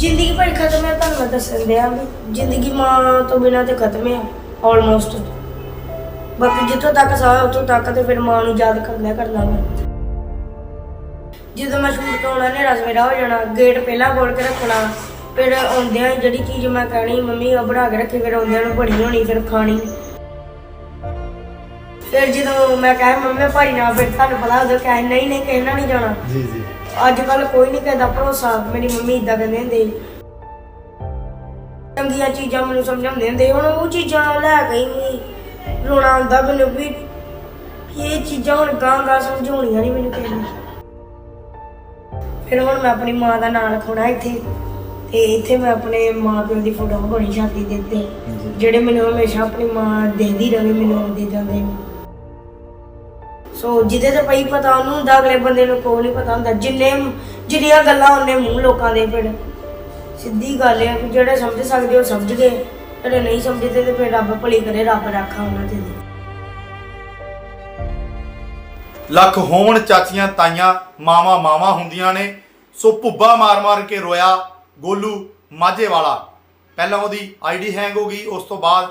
ਜ਼ਿੰਦਗੀ ਭਾਈ ਖਤਮ ਹੈ, ਤੁਹਾਨੂੰ ਮੈਂ ਦੱਸਣ ਦਿਆ ਵੀ ਜ਼ਿੰਦਗੀ ਮਾਂ ਤੋਂ ਬਿਨਾਂ ਤੇ ਖਤਮ ਹੈ ਆਲਮੋਸਟ ਬਾਕੀ ਜਿੱਥੋਂ ਤੱਕ ਸਾਹ, ਉੱਥੋਂ ਤੱਕ ਤੇ ਫਿਰ ਮਾਂ ਨੂੰ ਯਾਦ ਕਰਦਾ ਕਰਨਾ ਮੈਂ ਜਦੋਂ ਮੈਂ ਸ਼ੂਟ ਤੋਂ ਆਉਣਾ ਨੇ ਸਵੇਰਾ ਹੋ ਜਾਣਾ ਗੇਟ ਪਹਿਲਾਂ ਖੋਲ ਕੇ ਰੱਖਣਾ, ਫਿਰ ਆਉਂਦਿਆਂ ਜਿਹੜੀ ਚੀਜ਼ ਮੈਂ ਕਹਿਣੀ, ਮੰਮੀ ਆ ਬਣਾ ਕੇ ਰੱਖੀ, ਫਿਰ ਆਉਂਦਿਆਂ ਨੂੰ ਬਣੀ ਹੋਣੀ, ਫਿਰ ਖਾਣੀ। ਫਿਰ ਜਦੋਂ ਮੈਂ ਕਹਾਂ, ਮੰਮੀ ਭਾਈ ਨਾਲ ਫਿਰ ਤੁਹਾਨੂੰ ਪਤਾ, ਉਦੋਂ ਕਹੇ, ਨਹੀਂ ਨਹੀਂ ਕਹਿਣਾ ਨਹੀਂ ਜਾਣਾ। ਜੀ ਜੀ। ਅੱਜ ਕੱਲ ਕੋਈ ਨਹੀਂ ਕਹਿੰਦਾ ਭਰੋਸਾ ਮੇਰੀ ਮੰਮੀ ਇਦਾਂ ਕਹਿੰਦੇ ਹੁੰਦੇ ਸੀ। ਚੰਗੀਆਂ ਚੀਜ਼ਾਂ ਮੈਨੂੰ ਸਮਝਾਉਂਦੇ ਹੁੰਦੇ ਹੁਣ ਉਹ ਚੀਜ਼ਾਂ ਲੈ ਕੇ ਹੀ ਰੋਣਾ ਆਉਂਦਾ ਮੈਨੂੰ ਵੀ ਇਹ ਚੀਜ਼ਾਂ ਹੁਣ ਗਾਂ ਗਾਂ ਸਮਝਾਉਣੀਆਂ ਨਹੀਂ ਮੈਨੂੰ ਕਿਸੇ ਨੇ। ਫਿਰ ਹੁਣ ਮੈਂ ਆਪਣੀ ਮਾਂ ਦਾ ਨਾਂ ਲਿਖਾਉਣਾ ਇੱਥੇ ਤੇ ਇੱਥੇ ਮੈਂ ਆਪਣੇ ਮਾਂ ਪਿਓ ਦੀ ਫੋਟੋ ਬਣੀ ਛਾਤੀ ਦੇ ਉੱਤੇ ਜਿਹੜੇ ਮੈਨੂੰ ਹਮੇਸ਼ਾ ਆਪਣੀ ਮਾਂ ਦੇਦੀ ਰਵੇ ਮੈਨੂੰ ਆਉਂਦੇ ਜਾਂਦੇ ਨੇ। ਸੋ ਜਿਹਦੇ ਤੇ ਪਈ ਪਤਾ ਉਹਨੂੰ ਹੁੰਦਾ, ਅਗਲੇ ਬੰਦੇ ਨੂੰ ਕੋਈ ਨਹੀਂ ਪਤਾ ਹੁੰਦਾ। ਜਿੰਨੇ ਜਿਹੜੀਆਂ ਗੱਲਾਂ ਉਹਨੇ ਮੂੰਹ ਲੋਕਾਂ ਦੇ ਫਿਰ ਸਿੱਧੀ ਗੱਲ ਹੈ ਕਿ ਜਿਹੜੇ ਸਮਝ ਸਕਦੇ ਉਹ ਸਮਝ ਗਏ। ਜਿਹੜੇ ਨਹੀਂ ਸਮਝਦੇ ਤੇ ਫਿਰ ਰੱਬ ਭਲੀ ਕਰੇ, ਰੱਬ ਰਾਖਾ ਉਹਨਾਂ ਤੇ ਲੱਖ ਹੋਣ ਚਾਚੀਆਂ ਤਾਈਆਂ, ਮਾਵਾ ਮਾਵਾ ਹੁੰਦੀਆਂ ਨੇ। ਸੋ ਭੁੱਬਾ ਮਾਰ-ਮਾਰ ਕੇ ਰੋਇਆ ਗੋਲੂ ਮਾਝੇ ਵਾਲਾ। ਪਹਿਲਾਂ ਉਹਦੀ ਆਈਡੀ ਹੈਂਗ ਹੋ ਗਈ, ਉਸ ਤੋਂ ਬਾਅਦ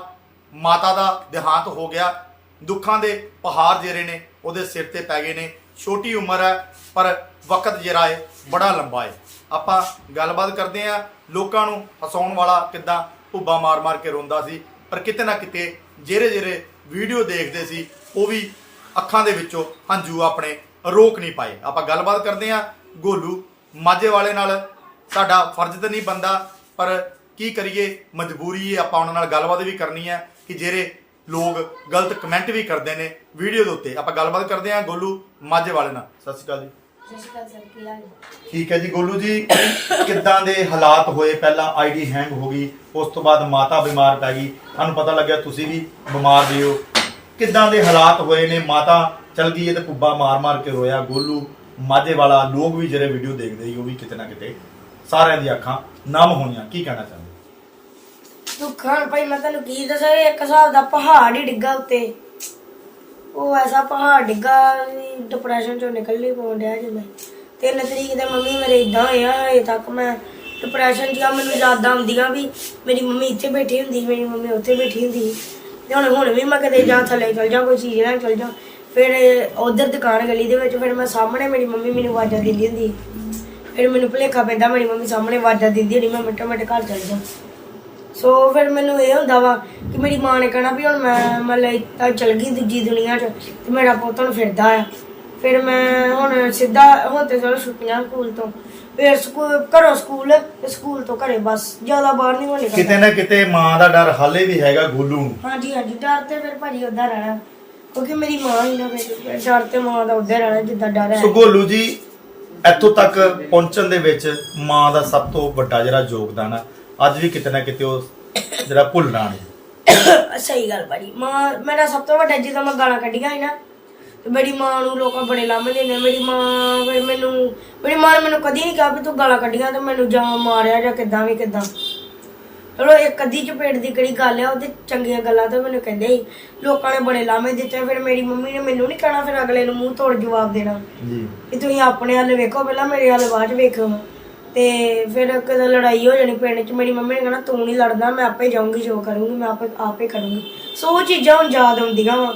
ਮਾਤਾ ਦਾ ਦੇਹਾਂਤ ਹੋ ਗਿਆ। ਦੁੱਖਾਂ ਦੇ ਪਹਾੜ ਜਿਹੜੇ ਨੇ। ਉਹਦੇ ਸਿਰ ਤੇ ਪੈ ਗਏ ਨੇ। ਛੋਟੀ ਉਮਰ ਹੈ, ਪਰ ਵਕਤ ਜਿਹੜਾ ਹੈ, ਬੜਾ ਲੰਬਾ ਹੈ। ਆਪਾਂ ਗੱਲਬਾਤ ਕਰਦੇ ਆ ਲੋਕਾਂ ਨੂੰ ਹਸਾਉਣ ਵਾਲਾ ਕਿੱਦਾਂ ਭੁੱਬਾ ਮਾਰ-ਮਾਰ ਕੇ ਰੋਂਦਾ ਸੀ, ਪਰ ਕਿਤੇ ਨਾ ਕਿਤੇ ਜਿਹੜੇ ਜਿਹੜੇ ਵੀਡੀਓ ਦੇਖਦੇ ਸੀ, ਉਹ ਵੀ ਅੱਖਾਂ ਦੇ ਵਿੱਚੋਂ ਹੰਝੂ ਆਪਣੇ ਰੋਕ ਨਹੀਂ ਪਾਏ। ਆਪਾਂ ਗੱਲਬਾਤ ਕਰਦੇ ਆ ਗੋਲੂ ਮਾਝੇ ਵਾਲੇ ਨਾਲ। ਸਾਡਾ ਫਰਜ਼ ਤਾਂ ਨਹੀਂ ਬੰਦਾ ਪਰ ਕੀ ਕਰੀਏ, ਮਜਬੂਰੀ ਹੈ, ਆਪਾਂ ਉਹਨਾਂ ਨਾਲ ਗੱਲਬਾਤ ਵੀ ਕਰਨੀ ਹੈ ਕਿ ਜਿਹੜੇ ਲੋਕ ਗਲਤ ਕਮੈਂਟ ਵੀ ਕਰਦੇ ਨੇ ਵੀਡੀਓ ਦੇ ਉੱਤੇ। ਆਪਾਂ ਗੱਲਬਾਤ ਕਰਦੇ ਆ ਗੋਲੂ ਮਾਝੇ ਵਾਲੇ ਨਾਲ। ਸਤਿ ਸ਼੍ਰੀ ਅਕਾਲ ਜੀ। ਸਸਿਕਾ ਸਰ ਕੀ ਹਾਲ ਠੀਕ ਹੈ ਜੀ ਗੋਲੂ ਜੀ ਕਿੱਦਾਂ ਦੇ ਹਾਲਾਤ ਹੋਏ? ਪਹਿਲਾਂ ਆਈਡੀ ਹੈਂਗ ਹੋ ਗਈ ਉਸ ਤੋਂ ਬਾਅਦ ਮਾਤਾ ਬਿਮਾਰ ਪੈ ਗਈ। ਤੁਹਾਨੂੰ ਪਤਾ ਲੱਗਿਆ ਤੁਸੀਂ ਵੀ ਬਿਮਾਰ ਵੀ ਹੋ। ਕਿੱਦਾਂ ਦੇ ਹਾਲਾਤ ਹੋਏ ਨੇ? ਮਾਤਾ ਚਲ ਗਈ ਹੈ ਤੇ ਪੁੱਬਾ ਮਾਰ-ਮਾਰ ਕੇ ਰੋਇਆ। ਗੋਲੂ ਮਾਝੇ ਵਾਲਾ ਲੋਕ ਵੀ ਜਿਹੜੇ ਵੀਡੀਓ ਦੇਖਦੇ ਸੀ ਉਹ ਵੀ ਕਿਤੇ ਨਾ ਕਿਤੇ ਸਾਰਿਆਂ ਦੀਆਂ ਅੱਖਾਂ ਨਮ ਹੋਈਆਂ। ਕੀ ਕਹਿਣਾ ਚਾਹੁੰਦੇ? ਦੁੱਖਾਂ ਭਾਈ, ਮੈਂ ਤੁਹਾਨੂੰ ਕੀ ਦੱਸਾਂ, ਇਹ ਇੱਕ ਹਿਸਾਬ ਦਾ ਪਹਾੜ ਹੀ ਡਿੱਗਾ ਉੱਤੇ। ਉਹ ਐਸਾ ਪਹਾੜ ਡਿੱਗਾ ਡਿਪਰੈਸ਼ਨ ਚੋਂ ਨਿਕਲ ਨਹੀਂ ਪਾਉਣ ਡਿਆ ਜੇ ਤਿੰਨ ਤਰੀਕ ਦੇ ਮੰਮੀ ਮੇਰੇ ਇਦਾਂ ਹੋਇਆ ਹਜੇ ਤੱਕ ਮੈਂ ਡਿਪਰੈਸ਼ਨ ਜਿਹਾ ਮੈਨੂੰ ਯਾਦਾਂ ਆਉਂਦੀਆਂ ਵੀ ਮੇਰੀ ਮੰਮੀ ਇੱਥੇ ਬੈਠੀ ਹੁੰਦੀ ਮੇਰੀ ਮੰਮੀ ਉੱਥੇ ਬੈਠੀ ਹੁੰਦੀ ਤੇ ਹੁਣ ਹੁਣ ਵੀ ਮੈਂ ਕਦੇ ਜਾਂ ਥੱਲੇ ਚਲ ਜਾ, ਕੋਈ ਚੀਜ਼ ਲੈਣ ਚਲ ਜਾ। ਫਿਰ ਉਧਰ ਦੁਕਾਨ ਗਲੀ ਦੇ ਵਿੱਚ, ਫਿਰ ਮੈਂ ਸਾਹਮਣੇ ਮੇਰੀ ਮੰਮੀ ਮੈਨੂੰ ਆਵਾਜ਼ਾਂ ਦਿੰਦੀ ਹੁੰਦੀ ਫਿਰ ਮੈਨੂੰ ਭੁਲੇਖਾ ਪੈਂਦਾ, ਮੇਰੀ ਮੰਮੀ ਸਾਹਮਣੇ ਆਵਾਜ਼ਾਂ ਦਿੰਦੀ ਹੁੰਦੀ ਮੈਂ ਮਿੰਟੋ ਮਿੰਟ ਘਰ ਚਲ ਜਾ। ਸੋ ਫਿਰ ਮੈਨੂੰ ਇਹ ਹੁੰਦਾ ਵਾ ਕਿ ਮੇਰੀ ਮਾਂ ਨੇ ਕਹਿਣਾ ਵੀ ਹੁਣ ਮੈਂ ਮਤਲਬ ਤਾਂ ਚਲ ਗਈ ਦੂਜੀ ਦੁਨੀਆ 'ਚ ਤੇ ਮੇਰਾ ਪੁੱਤ ਹੁਣ ਫਿਰਦਾ ਆ। ਫਿਰ ਮੈਂ ਹੁਣ ਸਿੱਧਾ ਹੁਣ ਤੇ ਚਲੋ ਛੁੱਟੀਆਂ ਸਕੂਲ ਤੋਂ। ਫਿਰ ਸਕੂਲ ਘਰੋਂ ਸਕੂਲ ਤੇ ਸਕੂਲ ਤੋਂ ਘਰੇ ਬਸ ਜ਼ਿਆਦਾ ਬਾਹਰ ਨਹੀਂ ਹੋਣੇ ਕਿਤੇ ਨਾ ਕਿਤੇ ਮਾਂ ਦਾ ਡਰ ਹਾਲੇ ਵੀ ਹੈਗਾ ਗੋਲੂ ਨੂੰ। ਹਾਂਜੀ ਹਾਂਜੀ ਡਰ ਤੇ ਫਿਰ ਭਾਜੀ ਉਦਾਂ ਰਹਿਣਾ। ਕਿਉਂਕਿ ਮੇਰੀ ਮਾਂ ਹੀ ਨਾ ਫਿਰ ਡਰ ਤੇ ਮਾਂ ਦਾ ਉਦਾਂ ਰਹਿਣਾ ਜਿੱਦਾਂ ਡਰ ਹੈ। ਸੋ ਗੋਲੂ ਜੀ ਇੱਥੋਂ ਤੱਕ ਪਹੁੰਚਣ ਦੇ ਵਿੱਚ ਮਾਂ ਦਾ ਸਭ ਤੋਂ ਵੱਡਾ ਜਿਹੜਾ ਯੋਗਦਾਨ ਹੈ ਅੱਜ ਵੀ ਕਿਤੇ ਨਾ ਕਿਤੇ ਉਹ ਜਿਹੜਾ ਭੁੱਲਣਾ ਨਹੀਂ ਸਹੀ ਗੱਲ ਭਾਜੀ। ਮਾਂ ਮੇਰਾ ਸਭ ਤੋਂ ਵੱਡਾ ਜਦੋਂ ਮੈਂ ਗਾਲਾਂ ਕੱਢੀਆਂ ਸੀ ਨਾ ਤੇ ਮੇਰੀ ਮਾਂ ਨੂੰ ਲੋਕਾਂ ਬੜੇ ਲਾਮਦੇ ਨੇ। ਮੇਰੀ ਮਾਂ ਫਿਰ ਮੈਨੂੰ ਮੇਰੀ ਮਾਂ ਨੇ ਮੈਨੂੰ ਕਦੀ ਨਹੀਂ ਕਿਹਾ ਵੀ ਤੂੰ ਗਾਲਾਂ ਕੱਢੀਆਂ ਤੇ ਮੈਨੂੰ ਜਾਂ ਮਾਰਿਆ ਜਾਂ ਕਿੱਦਾਂ ਵੀ ਕਿੱਦਾਂ। ਚਲੋ ਇੱਕ ਅੱਧੀ ਚਪੇੜ ਦੀ ਕਿਹੜੀ ਗੱਲ ਆ ਉਹਦੇ ਚੰਗੀਆਂ ਗੱਲਾਂ ਤਾਂ ਮੈਨੂੰ ਕਹਿੰਦੇ ਸੀ। ਲੋਕਾਂ ਨੇ ਬੜੇ ਲਾਮੇ ਦਿੱਤੇ ਫਿਰ ਮੇਰੀ ਮੰਮੀ ਨੇ ਮੈਨੂੰ ਨਹੀਂ ਕਹਿਣਾ ਫਿਰ ਅਗਲੇ ਨੂੰ ਮੂੰਹ ਤੋੜ ਜਵਾਬ ਦੇਣਾ ਜੀ। ਵੀ ਤੁਸੀਂ ਆਪਣੇ ਵੱਲ ਵੇਖੋ ਪਹਿਲਾਂ ਮੇਰੇ ਵੱਲ ਬਾਅਦ ਚ ਵੇਖੋ ਤੇ ਫਿਰ ਕਦੇ ਲੜਾਈ ਹੋ ਜਾਣੀ ਪਿੰਡ 'ਚ ਮੇਰੀ ਮੰਮੀ ਨੇ ਕਹਿਣਾ ਤੂੰ ਨਹੀਂ ਲੜਨਾ ਮੈਂ ਆਪੇ ਜਾਊਂਗੀ ਜੋ ਕਰੂੰਗੀ ਮੈਂ ਆਪੇ ਆਪੇ ਕਰੂੰਗੀ। ਸੋ ਉਹ ਚੀਜ਼ਾਂ ਹੁਣ ਯਾਦ ਆਉਂਦੀਆਂ ਵਾ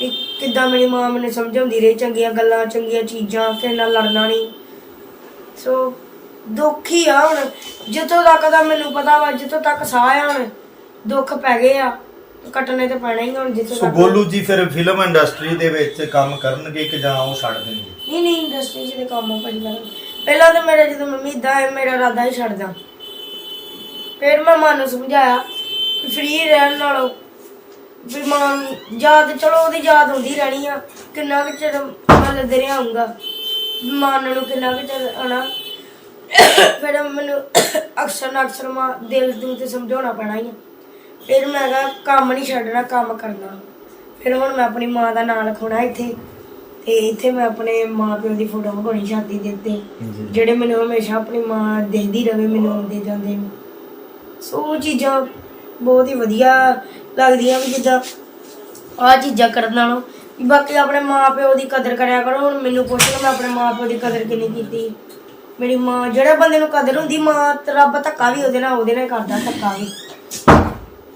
ਵੀ ਕਿੱਦਾਂ ਮੇਰੀ ਮਾਂ ਮੈਨੂੰ ਸਮਝਾਉਂਦੀ ਰਹੀ ਚੰਗੀਆਂ ਗੱਲਾਂ ਚੰਗੀਆਂ ਚੀਜ਼ਾਂ ਕਿਸੇ ਨਾਲ ਲੜਨਾ ਨਹੀਂ ਸੋ ਦੁੱਖ ਹੀ ਆ ਹੁਣ। ਜਿੱਥੋਂ ਤੱਕ ਦਾ ਮੈਨੂੰ ਪਤਾ ਵਾ ਜਿੱਥੋਂ ਤੱਕ ਸਾਹ ਆ ਹੁਣ ਦੁੱਖ ਪੈ ਗਏ ਆ ਕੱਟਣੇ ਤੇ ਪੈਣਾ ਹੀ ਹੁਣ ਜਿੱਥੋਂ ਸੋ ਤੱਕ। ਗੋਲੂ ਜੀ ਫਿਰ ਫਿਲਮ ਇੰਡਸਟਰੀ ਦੇ ਵਿੱਚ ਕੰਮ ਕਰਨਗੇ ਕਿ ਜਾਂ ਉਹ ਛੱਡ ਦੇਣਗੇ? ਨਹੀਂ ਨਹੀਂ ਇੰਡਸਟਰੀ 'ਚ ਤੇ ਕੰਮ ਆ ਭਾਜੀ ਮੇਰਾ ਪਹਿਲਾਂ ਤਾਂ ਮੇਰਾ ਜਦੋਂ ਮੰਮੀ ਇਦਾਂ ਹੈ ਮੇਰਾ ਇਰਾਦਾ ਹੀ ਛੱਡਦਾ ਫਿਰ ਮੈਂ ਮਨ ਨੂੰ ਸਮਝਾਇਆ ਕਿ ਫ੍ਰੀ ਰਹਿਣ ਨਾਲੋਂ ਵੀ ਮਾਂ ਯਾਦ, ਚਲੋ ਉਹਦੀ ਯਾਦ ਹੁੰਦੀ ਰਹਿਣੀ ਆ, ਕਿੰਨਾ ਕੁ ਚਿਰ ਮੈਂ ਲੱਦੇ ਰਹਾਂਗਾ ਮਨ ਨੂੰ ਕਿੰਨਾ ਕੁ ਚਿਰ ਆਣਾ ਫਿਰ ਮੈਨੂੰ ਅਕਸਰ ਨਾ ਅਕਸਰ ਮਾਂ ਦਿਲ ਨੂੰ ਤੇ ਸਮਝਾਉਣਾ ਪੈਣਾ ਹੀ ਆ। ਫਿਰ ਮੈਂ ਕਿਹਾ, ਕੰਮ ਨਹੀਂ ਛੱਡਣਾ, ਕੰਮ ਕਰਨਾ। ਫਿਰ ਹੁਣ ਮੈਂ ਆਪਣੀ ਮਾਂ ਦਾ ਨਾਂ ਲਿਖਾਉਣਾ ਇੱਥੇ। ਤੇ ਇੱਥੇ ਮੈਂ ਆਪਣੇ ਮਾਂ ਪਿਓ ਦੀ ਫੋਟੋ ਬਣਾਉਣੀ ਛਾਤੀ ਦੇ ਉੱਤੇ ਜਿਹੜੇ ਮੈਨੂੰ ਹਮੇਸ਼ਾ ਆਪਣੀ ਮਾਂ ਦੇਖਦੀ ਰਵੇ ਮੈਨੂੰ ਆਉਂਦੇ ਜਾਂਦੇ ਨੂੰ। ਸੋ ਉਹ ਚੀਜ਼ਾਂ ਬਹੁਤ ਹੀ ਵਧੀਆ ਲੱਗਦੀਆਂ ਵੀ ਜਿੱਦਾਂ ਆਹ ਚੀਜ਼ਾਂ ਕਰਨ ਨਾਲੋਂ। ਵੀ ਬਾਕੀ ਆਪਣੇ ਮਾਂ ਪਿਓ ਦੀ ਕਦਰ ਕਰਿਆ ਕਰੋ ਹੁਣ ਮੈਨੂੰ ਪੁੱਛ ਲਓ ਮੈਂ ਆਪਣੇ ਮਾਂ ਪਿਓ ਦੀ ਕਦਰ ਕਿੰਨੀ ਕੀਤੀ। ਮੇਰੀ ਮਾਂ ਜਿਹੜੇ ਬੰਦੇ ਨੂੰ ਕਦਰ ਹੁੰਦੀ ਮਾਂ ਤੇ ਰੱਬ ਧੱਕਾ ਵੀ ਉਹਦੇ ਨਾਲ ਉਹਦੇ ਨਾਲ ਕਰਦਾ ਧੱਕਾ ਵੀ।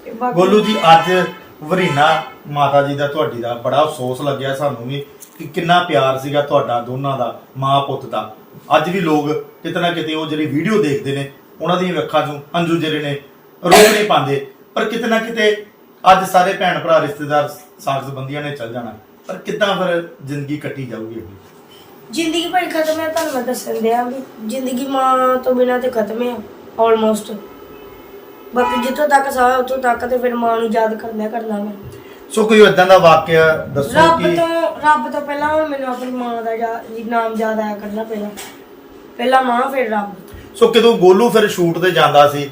ਤੇ ਬਾਕੀ ਗੋਲੂ ਜੀ ਅੱਜ ਵਰੀਨਾ ਮਾਤਾ ਜੀ ਦਾ ਤੁਹਾਡੀ ਦਾ ਬੜਾ ਅਫਸੋਸ ਲੱਗਿਆ ਸਾਨੂੰ ਵੀ। ਕਿ ਕਿੰਨਾ ਪਿਆਰ ਸੀਗਾ ਤੁਹਾਡਾ, ਦੋਨਾਂ ਦਾ, ਮਾਂ ਪੁੱਤ ਦਾ। ਅੱਜ ਵੀ ਲੋਕ ਕਿਤੇ ਨਾ ਕਿਤੇ ਉਹ ਜਿਹੜੀ ਵੀਡੀਓ ਦੇਖਦੇ ਨੇ, ਉਹਨਾਂ ਦੀਆਂ ਅੱਖਾਂ 'ਚੋਂ ਹੰਝੂ ਜਿਹੜੇ ਨੇ, ਰੋਕ ਨਹੀਂ ਪਾਉਂਦੇ। ਪਰ ਕਿਤੇ ਨਾ ਕਿਤੇ ਅੱਜ ਸਾਰੇ ਭੈਣ ਭਰਾ, ਰਿਸ਼ਤੇਦਾਰ ਸਾਥ ਸੰਬੰਧੀਆਂ ਨੇ ਚੱਲ ਜਾਣਾ। ਪਰ ਕਿੱਦਾਂ ਫਿਰ ਜ਼ਿੰਦਗੀ ਕੱਟੀ ਜਾਊਗੀ ਅੱਗੇ? ਜ਼ਿੰਦਗੀ ਭਾਈ ਖਤਮ ਹੈ, ਤੁਹਾਨੂੰ ਮੈਂ ਦੱਸਣ ਦਿਆਂ ਵੀ ਜ਼ਿੰਦਗੀ ਮਾਂ ਤੋਂ ਬਿਨਾਂ ਤੇ ਖਤਮ ਹੈ ਆਲਮੋਸਟ ਬਾਕੀ ਜਿੱਥੋਂ ਤੱਕ ਸਾਹ, ਉੱਥੋਂ ਤੱਕ ਤੇ ਫਿਰ ਮਾਂ ਨੂੰ ਯਾਦ ਕਰਨਾ ਕਰਨਾ ਮੈਂ। ਸੋ ਕੋਈ ਇਦਾਂ ਦਾ ਵਾਕਿਆ ਦੱਸੋ ਰੱਬ ਕਿ ਤੋਂ ਰੱਬ ਤੋਂ ਪਹਿਲਾਂ ਹੁਣ ਮੈਨੂੰ ਆਪਣੀ ਮਾਂ ਦਾ ਯਾ- ਨਾਮ ਯਾਦ ਆਇਆ ਕਰਨਾ ਪਹਿਲਾਂ। ਪਹਿਲਾਂ ਮਾਂ ਫਿਰ ਰੱਬ। ਸੋ ਜਦੋਂ ਗੋਲੂ ਫਿਰ ਸ਼ੂਟ ਤੇ ਜਾਂਦਾ ਸੀ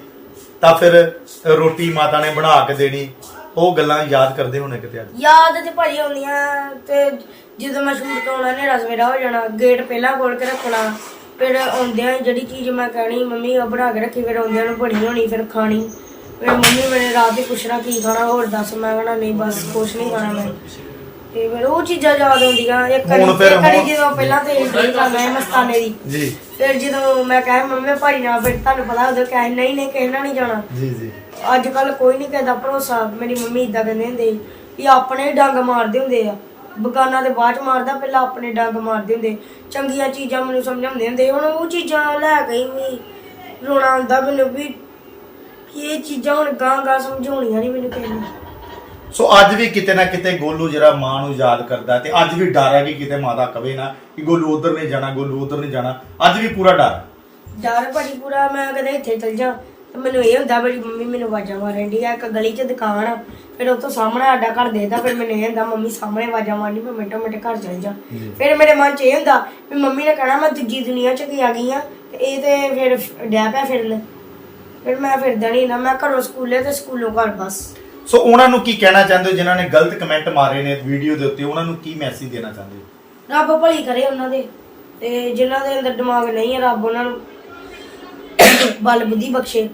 ਤਾਂ ਫਿਰ ਰੋਟੀ ਮਾਤਾ ਨੇ ਬਣਾ ਕੇ ਦੇਣੀ। ਉਹ ਗੱਲਾਂ ਯਾਦ ਕਰਦੇ ਹੋਣੇ ਕਿਤੇ ਅੱਜ? ਯਾਦ ਤੇ ਭਾਜੀ ਆਉਂਦੀਆਂ ਤੇ ਜਦੋਂ ਮੈਂ ਸ਼ੂਟ ਤੋਂ ਆਉਣਾ ਨੇ ਸਵੇਰਾ ਹੋ ਜਾਣਾ ਗੇਟ ਪਹਿਲਾਂ ਖੋਲ ਕੇ ਰੱਖਣਾ ਫਿਰ ਆਉਂਦਿਆਂ ਹੀ ਜਿਹੜੀ ਚੀਜ਼ ਮੈਂ ਕਹਿਣੀ ਮੰਮੀ ਉਹ ਬਣਾ ਕੇ ਰੱਖੀ ਫਿਰ ਆਉਂਦਿਆਂ ਨੂੰ ਬਣੀ ਹੋਣੀ ਫਿਰ ਖਾਣੀ। ਫਿਰ ਮੰਮੀ ਮੇਰੇ ਰਾਤ ਹੀ ਪੁੱਛਣਾ ਕੀ ਖਾਣਾ ਹੋਰ ਦੱਸ ਮੈਂ ਕਹਣਾ ਨਹੀਂ ਬਸ ਕੁਛ ਨਹੀਂ ਖਾਣਾ ਮੈਂ। ਤੇ ਫਿਰ ਉਹ ਚੀਜ਼ਾਂ ਯਾਦ ਆਉਂਦੀਆਂ ਇੱਕ ਹੁਣ ਫਿਰ ਇੱਕ ਵਾਰੀ ਹੁਣ- ਜਦੋਂ ਪਹਿਲਾਂ ਤੇ ਇੰਟਰਵਿਊ ਕਰਨਾ ਹੈ ਮਸਤਾਨੇ ਦੀ। ਜੀ। ਫਿਰ ਜਦੋਂ ਮੈਂ ਕਹਾਂ ਮੰਮੀ ਭਾਈ ਨਾਲ ਫਿਰ ਤੁਹਾਨੂੰ ਪਤਾ ਉਦੋਂ ਕਹਿ ਨਹੀਂ ਨਹੀਂ ਕਹਿਣਾ ਨਹੀਂ ਜਾਣਾ। ਜੀ ਜੀ। ਅੱਜ ਕੱਲ ਕੋਈ ਨਹੀਂ ਕਹਿੰਦਾ ਭਰੋਸਾ ਮੇਰੀ ਮੰਮੀ ਇਦਾਂ ਕਹਿੰਦੇ ਹੁੰਦੇ ਸੀ ਕਿ ਆਪਣੇ ਹੀ ਡੰਗ ਮਾਰਦੇ ਹੁੰਦੇ ਆ। ਬਗਾਨਾ ਦੇ ਬਾਅਦ ਚ ਮਾਰਦਾ ਪਹਿਲਾਂ ਆਪਣੇ ਡੰਗ ਮਾਰਦੇ ਹੁੰਦੇ। ਚੰਗੀਆਂ ਚੀਜ਼ਾਂ ਮੈਨੂੰ ਸਮਝਾਉਂਦੇ ਹੁੰਦੇ ਹੁਣ ਉਹ ਚੀਜ਼ਾਂ ਲੈ ਹੀ ਵੀ ਰੋਣਾ ਆਉਂਦਾ ਮੈਨੂੰ ਵੀ ਇਹ ਚੀਜ਼ਾਂ ਹੁਣ ਗਾਂ ਗਾਂ ਸਮਝਾਉਣੀਆਂ ਨਹੀਂ ਮੈਨੂੰ ਕਿਸੇ ਨੇ। ਸੋ ਅੱਜ ਵੀ ਕਿਤੇ ਨਾ ਕਿਤੇ ਗੋਲੂ ਜਿਹੜਾ ਮਾਂ ਨੂੰ ਯਾਦ ਕਰਦਾ ਤੇ ਅੱਜ ਵੀ ਡਰ ਹੈ ਕਿ ਕਿਤੇ ਮਾਤਾ ਕਵੇ ਨਾ ਕਿ ਗੋਲੂ ਉਧਰ ਨਹੀਂ ਜਾਣਾ ਗੋਲੂ ਉਧਰ ਨਹੀਂ ਜਾਣਾ। ਅੱਜ ਵੀ ਪੂਰਾ ਡਰ। ਡਰ ਭਾਜੀ ਪੂਰਾ ਮੈਂ ਕਦੇ ਇੱਥੇ ਚਲ ਜਾ। ਤੇ ਮੈਨੂੰ ਇਹ ਹੁੰਦਾ ਮੇਰੀ ਮੰਮੀ ਮੈਨੂੰ ਆਵਾਜ਼ਾਂ ਮਾਰਨ ਦੀ ਆ ਇੱਕ ਗਲੀ 'ਚ ਦੁਕਾਨ ਆ। ਫਿਰ ਤੋਂ ਸਾਹਮਣੇ ਸਾਡਾ ਘਰ ਦੇਖਦਾ ਫਿਰ ਮੈਨੂੰ ਇਹ ਹੁੰਦਾ ਮੰਮੀ ਸਾਹਮਣੇ ਆਵਾਜ਼ਾਂ ਮਾਰਨੀ ਮੈਂ ਮਿੰਟੋ ਮਿੰਟ ਘਰ ਚਲ ਜਾ। ਫਿਰ ਮੇਰੇ ਮਨ 'ਚ ਇਹ ਹੁੰਦਾ ਵੀ ਮੰਮੀ ਨੇ ਕਹਿਣਾ ਮੈਂ ਦੂਜੀ ਦੁਨੀਆ 'ਚ ਕੀ ਆ ਗਈ ਆ। ਤੇ ਇਹ ਤੇ ਫਿਰ ਡਿਆ ਪਿਆ ਫਿਰਨ। ਫਿਰ ਮੈਂ ਫਿਰਦਾ ਨਹੀਂ ਨਾ ਮੈਂ ਘਰੋਂ ਸਕੂਲੇ ਤੇ ਸਕੂਲੋਂ ਘਰ ਬਸ। ਸੋ ਉਹਨਾਂ ਨੂੰ ਕੀ ਕਹਿਣਾ ਚਾਹੁੰਦੇ ਹੋ ਜਿਨ੍ਹਾਂ ਨੇ ਗਲਤ ਕਮੈਂਟ ਮਾਰੇ ਨੇ ਵੀਡੀਓ ਦੇ ਉੱਤੇ? ਉਹਨਾਂ ਨੂੰ ਕੀ ਮੈਸੇਜ ਦੇਣਾ ਚਾਹੁੰਦੇ ਹੋ? ਰੱਬ ਭਲੀ ਕਰੇ ਉਹਨਾਂ ਦੇ ਤੇ ਜਿਨ੍ਹਾਂ ਦੇ ਅੰਦਰ ਦਿਮਾਗ ਨਹੀਂ ਹੈ ਰੱਬ ਉਹਨਾਂ ਨੂੰ ਬਲ ਬੁੱਧੀ ਬਖਸ਼ੇ।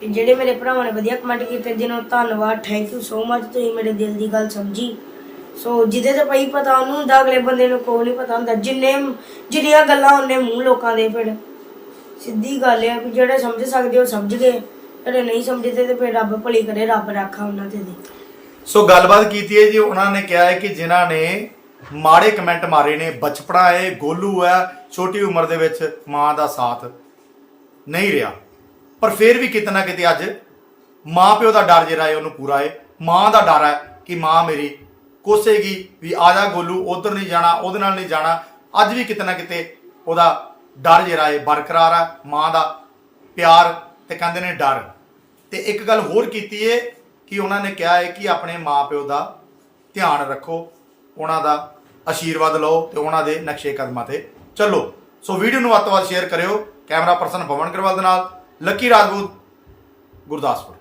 ਤੇ ਜਿਹੜੇ ਮੇਰੇ ਭਰਾਵਾਂ ਨੇ ਵਧੀਆ ਕਮੈਂਟ ਕੀਤੇ ਜਿਹਨਾਂ ਨੂੰ ਧੰਨਵਾਦ ਥੈਂਕ ਯੂ ਸੋ ਮਚ ਤੁਸੀਂ ਮੇਰੇ ਦਿਲ ਦੀ ਗੱਲ ਸਮਝੀ। ਸੋ ਜਿਹਦੇ ਤੇ ਪਈ ਪਤਾ ਉਹਨੂੰ ਹੁੰਦਾ ਅਗਲੇ ਬੰਦੇ ਨੂੰ ਕੋਈ ਨਹੀਂ ਪਤਾ ਹੁੰਦਾ ਜਿੰਨੇ ਜਿੰਨੀਆਂ ਗੱਲਾਂ ਉਹਨੇ ਮੂੰਹ ਲੋਕਾਂ ਦੇ ਫਿਰ ਸਿੱਧੀ ਗੱਲ ਹੈ ਕਿ ਜਿਹੜੇ ਸਮਝ ਸਕਦੇ ਉਹ ਸਮਝ ਗਏ, ਜਿਹੜੇ ਨਹੀਂ ਸਮਝਦੇ ਤੇ ਫਿਰ ਰੱਬ ਭਲੀ ਕਰੇ, ਰੱਬ ਰਾਖਾ ਉਹਨਾਂ ਤੇ ਦੇ। ਸੋ ਗੱਲਬਾਤ ਕੀਤੀ ਹੈ ਜੀ, ਉਹਨਾਂ ਨੇ ਕਿਹਾ ਹੈ ਕਿ ਜਿਨ੍ਹਾਂ ਨੇ ਮਾੜੇ ਕਮੈਂਟ ਮਾਰੇ ਨੇ, ਬਚਪੜਾ ਹੈ, ਗੋਲੂ ਹੈ, ਛੋਟੀ ਉਮਰ ਦੇ ਵਿੱਚ ਮਾਂ ਦਾ ਸਾਥ ਨਹੀਂ ਰਿਹਾ। ਪਰ ਫਿਰ ਵੀ ਕਿਤੇ ਨਾ ਕਿਤੇ ਅੱਜ ਮਾਂ ਪਿਓ ਦਾ ਡਰ ਜਿਹੜਾ ਹੈ, ਉਹਨੂੰ ਪੂਰਾ ਹੈ। ਮਾਂ ਦਾ ਡਰ ਹੈ ਕਿ ਮਾਂ ਮੇਰੀ ਕੋਸੇਗੀ ਵੀ ਆ ਜਾ ਗੋਲੂ, ਉਧਰ ਨਹੀਂ ਜਾਣਾ, ਉਹਦੇ ਨਾਲ ਨਹੀਂ ਜਾਣਾ। ਅੱਜ ਵੀ ਕਿਤੇ ਨਾ ਕਿਤੇ ਉਹਦਾ ਡਰ ਜਿਹੜਾ ਹੈ ਬਰਕਰਾਰ ਹੈ ਮਾਂ ਦਾ ਪਿਆਰ ਤੇ ਕਹਿੰਦੇ ਨੇ ਡਰ। ਤੇ ਇੱਕ ਗੱਲ ਹੋਰ ਕੀਤੀ ਹੈ ਕਿ ਉਹਨਾਂ ਨੇ ਕਿਹਾ ਹੈ ਕਿ ਆਪਣੇ ਮਾਪਿਓ ਦਾ ਧਿਆਨ ਰੱਖੋ, ਉਹਨਾਂ ਦਾ ਆਸ਼ੀਰਵਾਦ ਲਓ ਤੇ ਉਹਨਾਂ ਦੇ ਨਕਸ਼ੇ ਕਦਮਾਂ ਤੇ ਚੱਲੋ। ਸੋ ਵੀਡੀਓ ਨੂੰ ਵੱਧ ਤੋਂ ਵੱਧ ਸ਼ੇਅਰ ਕਰਿਓ। ਕੈਮਰਾ ਪਰਸਨ ਭਵਨ ਗਰਵਾਲ ਦੇ ਨਾਲ, ਲੱਕੀ ਰਾਜਪੂਤ, ਗੁਰਦਾਸਪੁਰ।